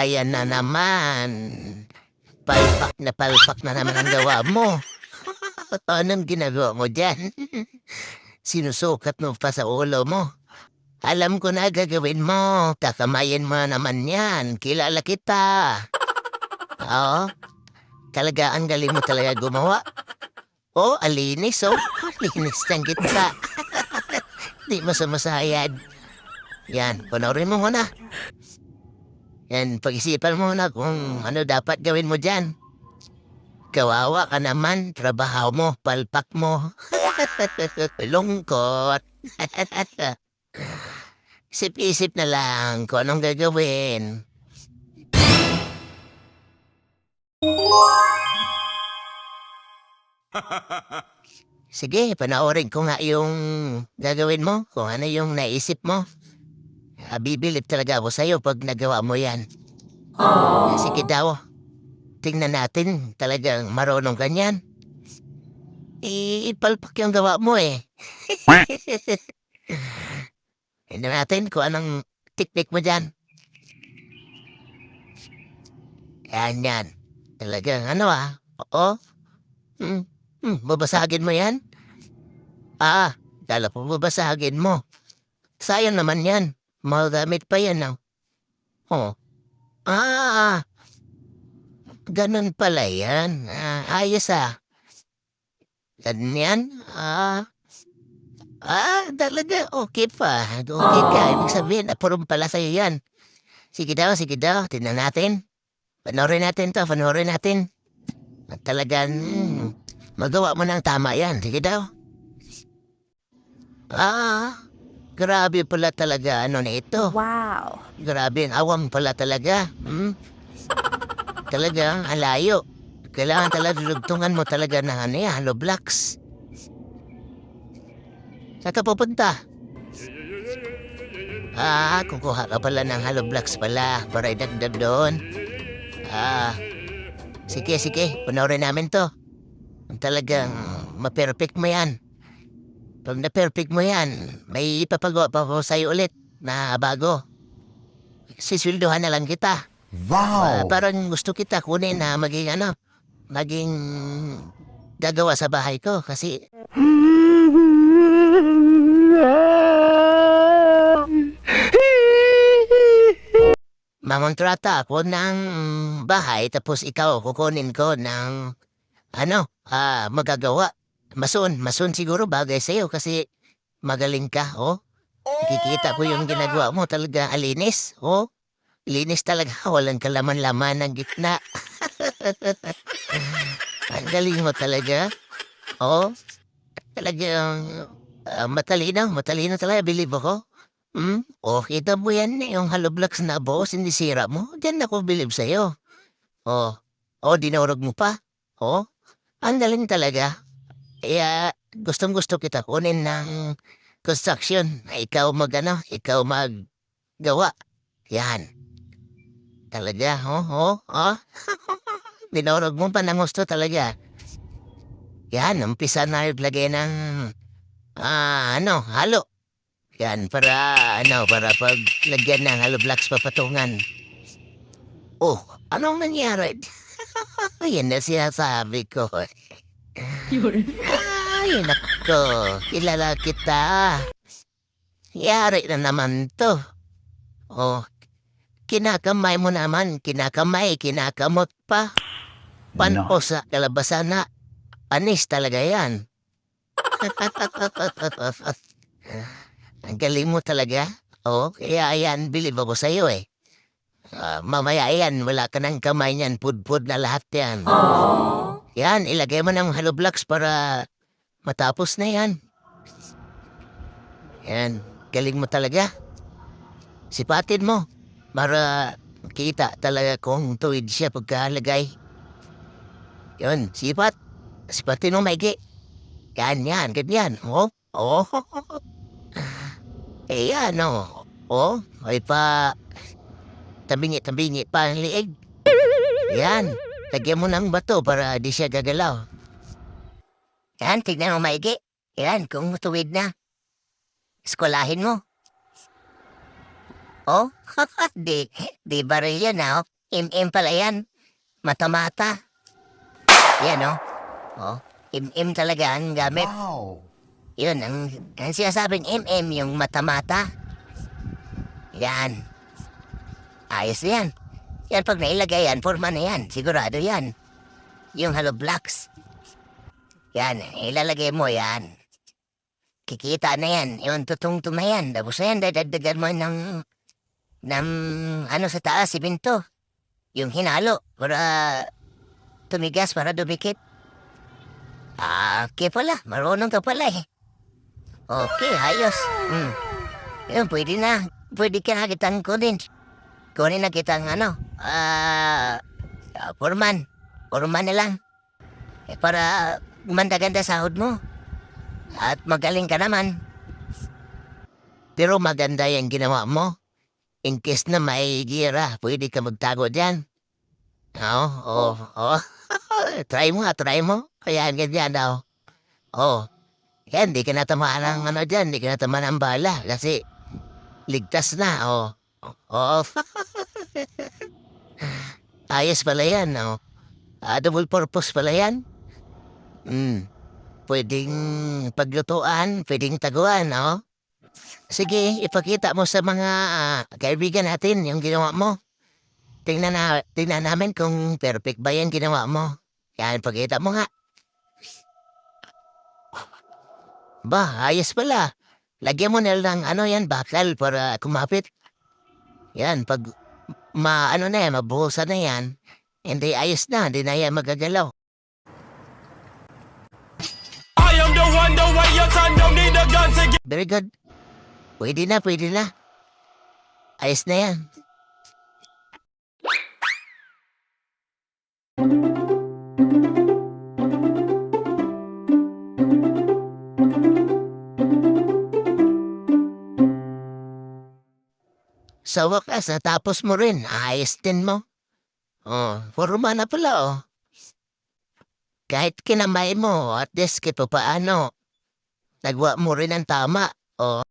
Ayan na naman. Palpak na palpak na naman ang gawa mo. Anong ginagawa mo dyan? Sinusukat mo pa sa ulo mo. Alam ko na gagawin mo. Kakamayin mo naman yan. Kilala kita. Oo. Talaga ang galing mo talaga gumawa. Oh, alinis oh. Alinis ng kita. Di mo sumasayad. Yan, panoorin mo muna. Yan, pag-isipan mo na kung ano dapat gawin mo dyan. Kawawa ka naman, trabaho mo, palpak mo. Lungkot. Isip-isip na lang kung anong gagawin. Sige, panoorin ko nga yung gagawin mo, kung ano yung naisip mo. Ah, bibilip talaga ako sa'yo pag nagawa mo yan. Sige daw. Tingnan natin, talagang marunong ganyan. Eh, ipalpak yung gawa mo eh. Tingnan natin kung anong teknik mo dyan. Yan yan. Talagang ano ah. Oo. Hmm. Hmm, babasagin mo yan? Ah, dala po babasagin mo. Sayang naman yan. Magamit pa yan ah. Oh. Ah, ganun pala yan. Ah, ayos ah. Ganyan? Ah, ah, talaga okay pa. Okay ka. Ibig sabihin, apurong pala sa'yo yan. Sige daw, sige daw. Tingnan natin. Panoorin natin to, panoorin natin. At talagang, hmm, magawa mo ng tama yan. Sige daw. Ah, grabe pala talaga ano na ito. Wow. Grabe, ang awam pala talaga. Hmm? Talaga, ang layo. Kailangan talaga dudugtungan mo talaga ng ano yan, hollow blocks. Saan ka pupunta? Ah, kukuha ka pala ng hollow blocks pala para idagdag doon. Ah, sige, sige, panoorin namin to. Talagang ma-perfect mo yan. Pag na-perfect mo yan, may ipapagawa pa ko sa'yo ulit na bago. Sisilduhan na lang kita. Wow! parang gusto kita kunin na maging ano, maging gagawa sa bahay ko kasi mamontrata ako ng bahay tapos ikaw kukunin ko ng ano, ah, magagawa. Masun, masun siguro bagay sa'yo kasi magaling ka, oh. Nakikita ko yung ginagawa mo talaga alinis, oh. Linis talaga, walang kalaman-laman ng gitna. Ang galing mo talaga. Oo. Talagang ah, matalino, matalino talaga, believe ako. Hmm? O, kita mo yan yung hollow blocks na boss, hindi sira mo. Diyan ako believe sa'yo. O, o, dinurog mo pa. O, ang galing talaga. Kaya, gustong gusto kita kunin ng construction. Ikaw mag, ano, ikaw maggawa. Yan. Talaga, oh, oh, oh. Dinurog mo pa ng gusto talaga. Yan, umpisa na lagay ng, ah, ano, halo. Yan, para, ano, para pag lagyan ng halo blocks papatungan. Oh, anong nangyari? Yan na sinasabi ko. Ay, nako, kilala kita. Yari na naman to. Oh, kinakamay mo naman, kinakamay, kinakamot pa. Panpo sa kalabasan na. Anis talaga yan. Ang galing mo talaga. Oo, kaya yan, believe ako sa'yo eh. Ah, mamaya yan, wala ka ng kamay niyan, pudpud na lahat yan. Yan, ilagay mo ng hollow blocks para matapos na yan. Yan, galing mo talaga. Sipatin mo para kita talaga kung tuwid siya pagkalagay. Yun, sipat. Sipatin mo maigi. Yan, yan, ganyan. Oh, oh. Eh, yan, oh. Oh, may pa... Tabingi-tabingi pa ang liig. Yan, lagyan mo ng bato para di siya gagalaw. Yan, tignan mo maigi. Yan, kung tuwid na. Eskolahin mo. Oh, di, di baril yan, ah. Im-im pala yan. Mata-mata. Yan, oh. Oh, im-im talaga ang gamit. Wow. Yun, ang, ang sinasabing MM yung mata-mata. Yan. Ayos yan. Yan, pag nailagay yan, forma na yan. Sigurado yan. Yung hollow blocks. Yan, ilalagay mo yan. Kikita na yan. Yung tutungtong na yan. Tapos na yan, dadagdagan mo ng, ng ano sa taas, simento. Yung hinalo, para tumigas, para dumikit. Ah, okay pala. Marunong ka pala eh. Okay, ayos. Hmm. Yun, pwede na. Pwede ka na kitang kunin. Kunin na kitang ano, ah, uh, foreman. Foreman na lang. Eh, para gumanda-ganda sahod mo. At magaling ka naman. Pero maganda yung ginawa mo. In case na may gira, pwede ka magtago dyan. Oo, oo, oo. try mo try mo. Kaya ganyan daw. Oo. Yan, di ka natamaan ng ano dyan, di ka natamaan ng bala. Kasi, ligtas na, oh. Oo. Ayos pala yan, oh. Ah, double purpose pala yan. Hmm. Pwedeng paglutuan, pwedeng taguan, oh. Sige, ipakita mo sa mga ah, kaibigan natin yung ginawa mo. Tingnan, na, tingnan namin kung perfect ba yung ginawa mo. Yan, pakita mo nga. Ba, ayos pala. Lagyan mo na lang ano yan, bakal para kumapit. Yan, pag ma ano na yan, mabuhusan na yan, hindi ayos na, hindi na yan magagalaw. I am the one, the way your son don't need a gun to get. Very good. Pwede na, pwede na. Ayos na yan. Sa wakas, natapos mo rin. Ayos din mo. Oh, forma na pala, oh. Kahit kinamay mo, at least kito paano. Nagwa mo rin ang tama. Oh.